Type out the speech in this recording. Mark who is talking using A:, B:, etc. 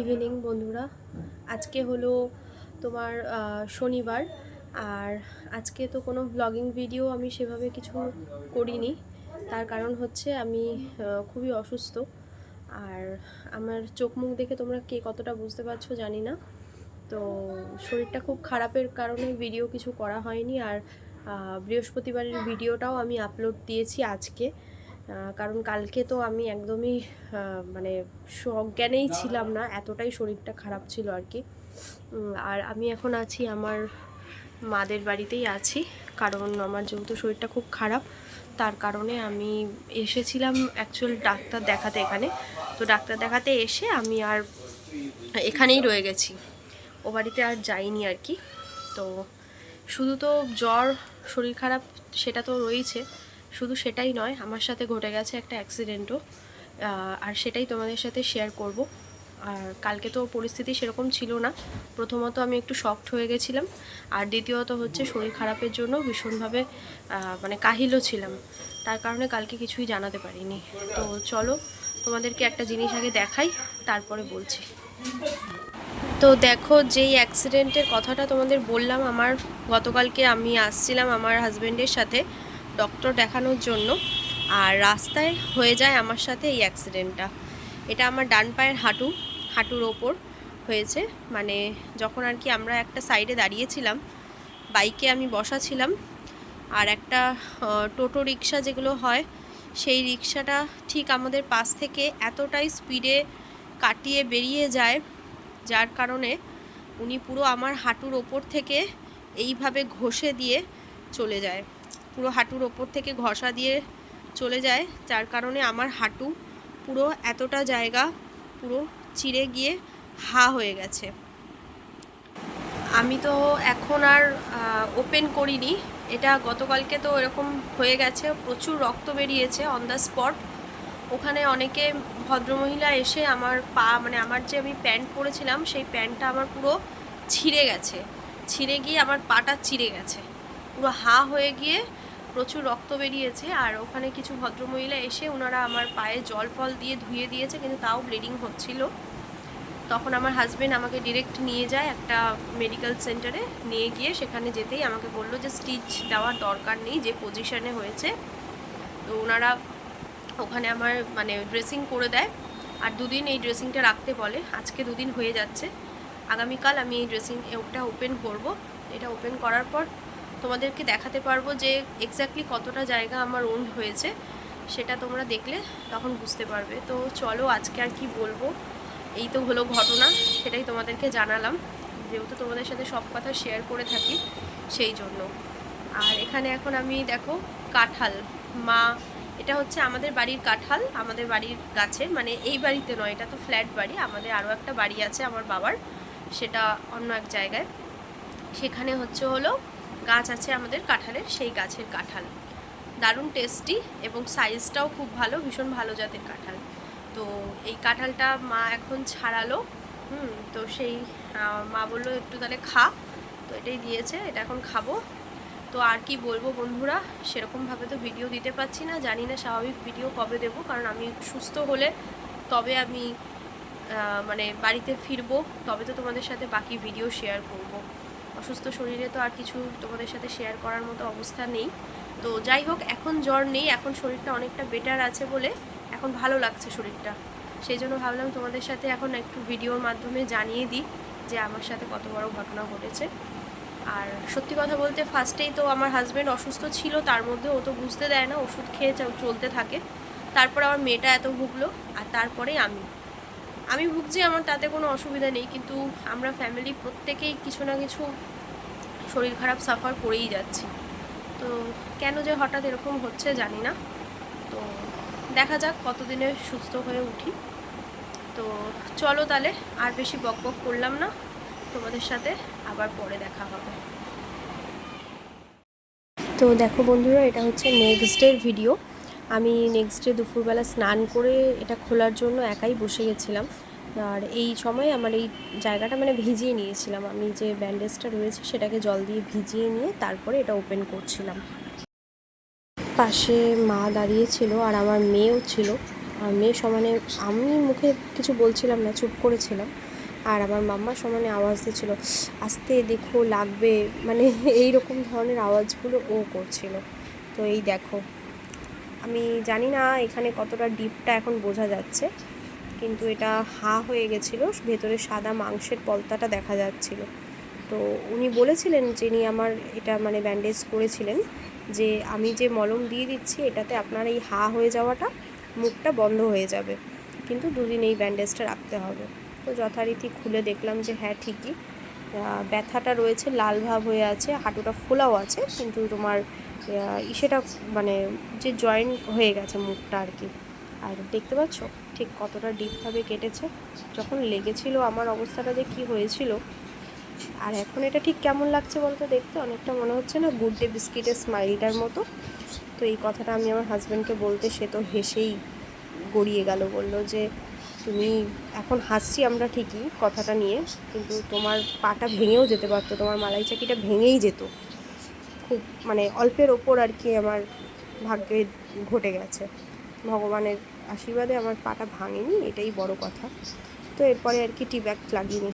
A: Evening বন্ধুরা। আজকে হলো তোমার শনিবার, আর আজকে তো কোনো ব্লগিং ভিডিও আমি সেভাবে কিছু করিনি। তার কারণ হচ্ছে আমি খুবই অসুস্থ, আর আমার চোখ মুখ দেখে তোমরা কে কতটা বুঝতে পারছ জানি না। তো শরীরটা খুব খারাপের কারণে ভিডিও কিছু করা হয়নি, আর বৃহস্পতিবারের ভিডিওটাও আমি আপলোড দিয়েছি আজকে। কারণ কালকে তো আমি একদমই মানে সজ্ঞানেই ছিলাম না, এতটাই শরীরটা খারাপ ছিল আর কি। আর আমি এখন আছি আমার মাদের বাড়িতেই আছি, কারণ আমার যেহেতু শরীরটা খুব খারাপ, তার কারণে আমি এসেছিলাম অ্যাকচুয়াল ডাক্তার দেখাতে এখানে। তো ডাক্তার দেখাতে এসে আমি আর এখানেই রয়ে গেছি। ও বাড়িতে আর যাইনি আর কি। তো শুধু তো জ্বর, শরীর খারাপ, সেটা তো রয়েছে শুধু সেটাই নয়, আমার সাথে ঘটে গেছে একটা অ্যাক্সিডেন্টও আর সেটাই তোমাদের সাথে শেয়ার করব। আর কালকে তো পরিস্থিতি সেরকম ছিল না। প্রথমত আমি একটু শকড হয়ে গেছিলাম, আর দ্বিতীয়ত হচ্ছে শরীর খারাপের জন্য ভীষণভাবে মানে কাহিলও ছিলাম। তার কারণে কালকে কিছুই জানাতে পারিনি। তো চলো, তোমাদেরকে একটা জিনিস আগে দেখাই, তারপরে বলছি। তো দেখো, যেই অ্যাক্সিডেন্টের কথাটা তোমাদের বললাম, আমার গতকালকে আমি আসছিলাম আমার হাজব্যান্ডের সাথে। ডক্টর দেখানোর জন্য আর রাস্তায় হয়ে যায় আমার সাথে এই অ্যাক্সিডেন্টটা এটা আমার ডান পায়ের হাঁটু, হাঁটুর ওপর হয়েছে। মানে যখন আর কি আমরা একটা সাইডে দাঁড়িয়েছিলাম বাইকে আমি বসা ছিলাম আর একটা টোটো রিক্সা যেগুলো হয়, সেই রিক্সাটা ঠিক আমাদের পাশ থেকে এতটাই স্পিডে কাটিয়ে বেরিয়ে যায়, যার কারণে উনি পুরো আমার হাঁটুর ওপর থেকে এইভাবে ঘষে দিয়ে চলে যায়। পুরো হাঁটুর ওপর থেকে ঘষা দিয়ে চলে যায়। যার কারণে আমার হাঁটু পুরো এতটা জায়গা পুরো চিড়ে গিয়ে হা হয়ে গেছে। আমি তো এখন আর ওপেন করিনি। এটা গতকালকে তো এরকম হয়ে গেছে, প্রচুর রক্ত বেরিয়েছে অন দ্য স্পট ওখানে অনেকে ভদ্রমহিলা এসে আমার পা মানে আমার যে আমি প্যান্ট পরেছিলাম, সেই প্যান্টটা আমার পুরো ছিঁড়ে গেছে। ছিঁড়ে গিয়ে আমার পাটা চিড়ে গেছে। পুরো হা হয়ে গিয়ে প্রচুর রক্ত বেরিয়েছে আর ওখানে কিছু ভদ্রমহিলা এসে ওনারা আমার পায়ে জল ফল দিয়ে ধুয়ে দিয়েছে, কিন্তু তাও ব্লিডিং হচ্ছিল। তখন আমার হাজবেন্ড আমাকে ডিরেক্ট নিয়ে যায় একটা মেডিকেল সেন্টারে নিয়ে গিয়ে সেখানে যেতেই আমাকে বলল যে স্টিচ দেওয়ার দরকার নেই, যে পজিশনে হয়েছে। তো ওনারা ওখানে আমার মানে ড্রেসিং করে দেয় আর দুদিন এই ড্রেসিংটা রাখতে বলে। আজকে দুদিন হয়ে যাচ্ছে। আগামীকাল আমি এই ড্রেসিং ওটা ওপেন করব। এটা ওপেন করার পর তোমাদেরকে দেখাতে পারব যে এক্স্যাক্টলি কতটা জায়গা আমার ওন্ড হয়েছে, সেটা তোমরা দেখলে তখন বুঝতে পারবে। তো চলো আজকে আর কি বলব? এই তো হলো ঘটনা, সেটাই তোমাদেরকে জানালাম। যেহেতু তোমাদের সাথে সব কথা শেয়ার করে থাকি, সেই জন্য। আর এখানে এখন আমি দেখো কাঁঠাল। মা, এটা হচ্ছে আমাদের বাড়ির কাঁঠাল, আমাদের বাড়ির গাছের মানে এই বাড়িতে নয়, এটা তো ফ্ল্যাট বাড়ি, আমাদের আরও একটা বাড়ি আছে আমার বাবার, সেটা অন্য এক জায়গায়। সেখানে হচ্ছে হলো গাছ আছে আমাদের কাঁঠালের সেই গাছের কাঁঠাল। দারুণ টেস্টি এবং সাইজটাও খুব ভালো, ভীষণ ভালো জাতের কাঁঠাল। তো এই কাঁঠালটা মা এখন ছাড়ালো, হুম, তো সেই মা বলল, একটু তাহলে খা। তো এটাই দিয়েছে, এটা এখন খাব। তো আর কি বলব বন্ধুরা, সেরকমভাবে তো ভিডিও দিতে পারছি না, জানি না স্বাভাবিক ভিডিও কবে দেবো, কারণ আমি সুস্থ হলে তবে আমি মানে বাড়িতে ফিরবো, তবে তো তোমাদের সাথে বাকি ভিডিও শেয়ার করব। অসুস্থ শরীরে তো আর কিছু তোমাদের সাথে শেয়ার করার মতো অবস্থা নেই। তো যাই হোক, এখন জ্বর নেই, এখন শরীরটা অনেকটা বেটার আছে বলে এখন ভালো লাগছে শরীরটা। সেই জন্য ভাবলাম তোমাদের সাথে এখন একটু ভিডিওর মাধ্যমে জানিয়ে দিই যে আমার সাথে কত বড় ঘটনা ঘটেছে। আর সত্যি কথা বলতে ফার্স্টেই তো আমার হাজব্যান্ড অসুস্থ ছিল, তার মধ্যে ও তো বুঝতে দেয় না, ওষুধ খেয়ে চলতে থাকে। তারপর আমার মেয়েটা এত ভুগলো, আর তারপরে আমি। আমি ভুগছি আমার তাতে কোনো অসুবিধা নেই, কিন্তু আমরা ফ্যামিলি প্রত্যেকেই কিছু না কিছু শরীর খারাপ সাফার করেই যাচ্ছি। তো কেন যে হঠাৎ এরকম হচ্ছে জানি না। তো দেখা যাক কতদিনে সুস্থ হয়ে উঠি। তো চলো তাহলে, আর বেশি বক বক করলাম না। তোমাদের সাথে আবার পরে দেখা হবে। তো দেখো বন্ধুরা, এটা হচ্ছে নেক্সট ডের ভিডিও আমি নেক্সট ডে দুপুরবেলা স্নান করে এটা খোলার জন্য একাই বসে গেছিলাম। আর এই সময় আমার এই জায়গাটা মানে ভিজিয়ে নিয়েছিলাম। আমি যে ব্যান্ডেজটা রয়েছে সেটাকে জল দিয়ে ভিজিয়ে নিয়ে তারপরে এটা ওপেন করছিলাম। পাশে মা দাঁড়িয়ে ছিল আর আমার মেয়েও ছিল। আর মেয়ে সমানে আমি মুখে কিছু বলছিলাম না, চুপ করেছিলাম। আর আমার মাম্মা সমানে আওয়াজ দিচ্ছিল আস্তে দেখো, লাগবে। মানে এই রকম ধরনের আওয়াজগুলো ও করছিল। তো এই দেখো। আমি জানি না এখানে কতটা ডিপটা এখন বোঝা যাচ্ছে, কিন্তু এটা হা হয়ে গেছিল, ভেতরে সাদা মাংসের পলতাটা দেখা যাচ্ছিল। তো উনি বলেছিলেন, যিনি আমার এটা মানে ব্যান্ডেজ করেছিলেন, যে আমি যে মলম দিয়ে দিচ্ছি, এটাতে আপনার এই হা হয়ে যাওয়াটা মুখটা বন্ধ হয়ে যাবে, কিন্তু দুদিন এই ব্যান্ডেজটা রাখতে হবে। তো যথারীতি খুলে দেখলাম যে হ্যাঁ ঠিকই। ব্যথাটা রয়েছে, লাল ভাব হয়ে আছে, হাঁটুটা ফোলাও আছে, কিন্তু তোমার ইসেটা মানে যে জয়েন্ট হয়ে গেছে মুখটা আর কি। আর দেখতে পাচ্ছ? ঠিক কতটা ডিপভাবে কেটেছে। যখন লেগেছিল আমার অবস্থাটা যে কী হয়েছিল। আর এখন এটা ঠিক কেমন লাগছে বলতো দেখতে? অনেকটা মনে হচ্ছে না গুড ডে বিস্কিটের স্মাইলটার মতো। তো এই কথাটা আমি আমার হাজব্যান্ডকে বলতে সে তো হেসেই গড়িয়ে গেল। বলল যে, তুমি, এখন হাসছি আমরা ঠিকই কথাটা নিয়ে, কিন্তু তোমার পাটা ভেঙেও যেতে পারতো। তোমার মালাই চাকিটা ভেঙেই যেত। খুব মানে অল্পের ওপর আর কি আমার ভাগ্যে ঘটে গেছে। ভগবানের আশীর্বাদে আমার পাটা ভাঙেনি, এটাই বড় কথা। তো এরপরে আর কি টি ব্যাগ লাগিয়ে